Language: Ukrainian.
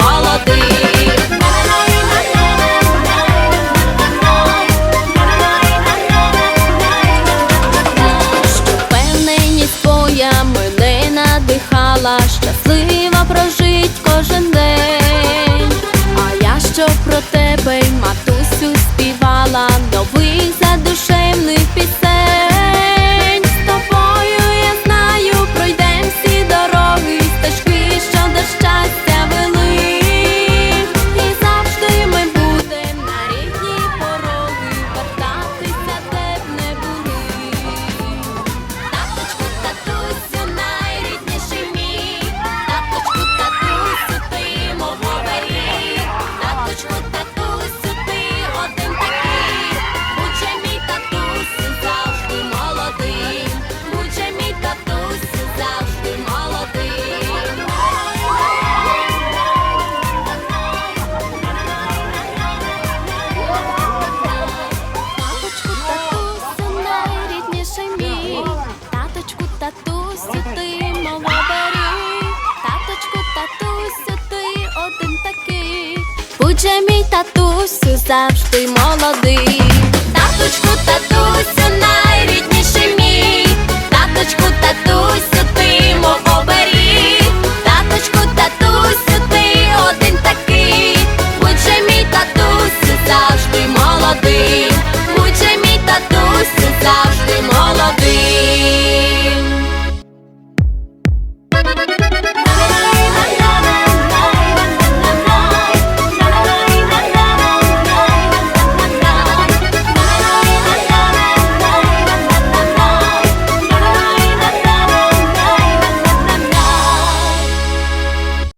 молодих. Що впевненість твоя мене надихала, щаслива прожить кожен день. А я що про тебе, матусю, співала, Новий задушевних пісень. Наче мій татусю завжди молодий.